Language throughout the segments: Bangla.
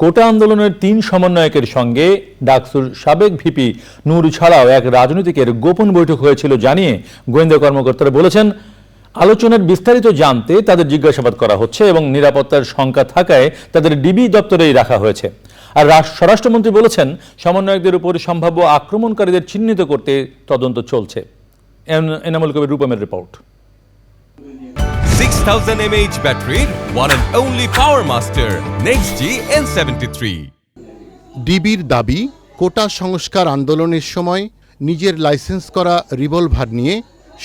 কোটা আন্দোলনের তিন সমন্বয়কের সঙ্গে ডাকসুর সাবেক ভিপি নূর ছাড়াও এক রাজনীতিকের গোপন বৈঠক হয়েছিল জানিয়ে গোয়েন্দা কর্মকর্তারা বলেছেন, আলোচনার বিস্তারিত জানতে তাদের জিজ্ঞাসাবাদ করা হচ্ছে এবং নিরাপত্তার শঙ্কা থাকায় তাদের ডিবি দপ্তরেই রাখা হয়েছে। আর স্বরাষ্ট্রমন্ত্রী বলেছেন, সমন্বয়কদের উপর সম্ভাব্য আক্রমণকারীদের চিহ্নিত করতে তদন্ত চলছে। এনামুল কবির, রূপমের রিপোর্ট। 6000 mAh battery, one and only Power Master, Next G N73. ডিবির দাবি কোটা সংস্কার আন্দোলনের সময় নিজের লাইসেন্স করা রিভলভার নিয়ে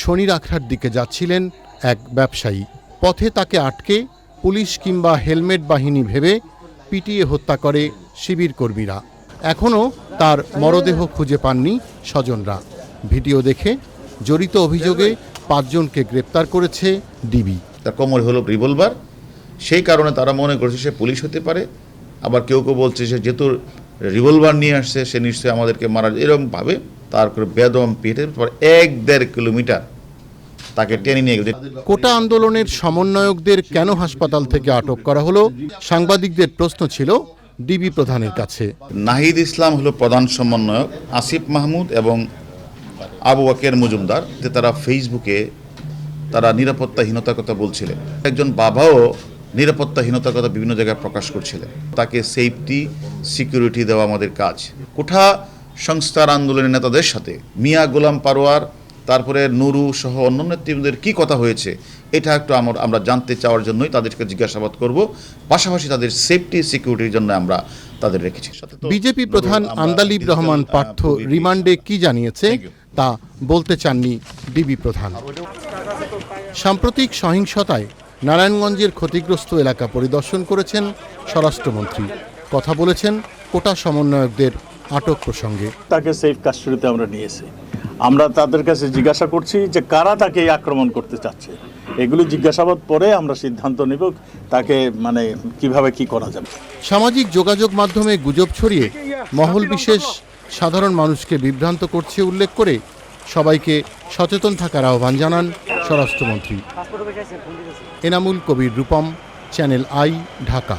শনির আখড়ার দিকে যাচ্ছিলেন এক ব্যবসায়ী। পথে তাকে আটকে পুলিশ কিংবা হেলমেট বাহিনী ভেবে পিটিয়ে হত্যা করে শিবির কর্মীরা। এখনও তার মরদেহ খুঁজে পাননি স্বজনরা। ভিডিও দেখে জড়িত অভিযোগে পাঁচজনকে গ্রেপ্তার করেছে ডিবি তার কোমর হলো রিভলভার। সেই কারণে তারা মনে করছে সে পুলিশ হতে পারে। আবার কেউ কেউ বলছে সে যেহেতু রিভলভার নিয়ে আসছে সে নিশ্চয়ই আমাদেরকে মারা এরকমভাবে তার করে বেদম পিঠে পর এক দেড় কিলোমিটার তাকে টেনে নিয়ে গেছে কোটা আন্দোলনের সমন্বয়কদের কেন হাসপাতাল থেকে আটক করা হলো সাংবাদিকদের প্রশ্ন ছিল ডিবি প্রধানের কাছে। নাহিদ ইসলাম হলো প্রধান সমন্বয়ক আসিফ মাহমুদ এবং আবু বাকের মজুমদার যে তারা ফেসবুকে তারা নিরাপত্তাহীনতার কথা বলছিলেন। একজন বাবাও নিরাপত্তাহীনতার কথা বিভিন্ন জায়গায় প্রকাশ করছিলেন। তাকে সেফটি সিকিউরিটি দেওয়া আমাদের কাজ। কোঠা সংস্থার আন্দোলনের নেতাদের সাথে মিয়া গোলাম পারোয়ার তারপরে নুরু সহ অন্য নেতৃবৃন্দের কী কথা হয়েছে এটা একটু আমার আমরা জানতে চাওয়ার জন্যই তাদেরকে জিজ্ঞাসাবাদ করব। পাশাপাশি তাদের সেফটি সিকিউরিটির জন্য আমরা তাদের রেখেছি। সাথে তো বিজেপি প্রধান আন্দালিব রহমান পার্থ রিমান্ডে কি জানিয়েছে তা বলতে চাননি ডিবি প্রধান। সাম্প্রতিক সহিংসতায় নারায়ণগঞ্জের ক্ষতিগ্রস্ত এলাকা পরিদর্শন করেছেন স্বরাষ্ট্রমন্ত্রী। কথা বলেছেন কোটা সমন্বয়কদের আটক প্রসঙ্গে। তাকে সেফ কাস্টডিতে আমরা নিয়েছি। আমরা তাদের কাছে জিজ্ঞাসা করছি যে কারা তাকে আক্রমণ করতে চাচ্ছে। এগুলি জিজ্ঞাসাবাদ পরে আমরা সিদ্ধান্ত নেব তাকে মানে কীভাবে কি করা যাবে। সামাজিক যোগাযোগ মাধ্যমে গুজব ছড়িয়ে মহল বিশেষ সাধারণ মানুষকে বিভ্রান্ত করছে উল্লেখ করে সবাইকে সচেতন থাকার আহ্বান জানান স্বরাষ্ট্রমন্ত্রী। Enamul Kabir Rupam channel I Dhaka.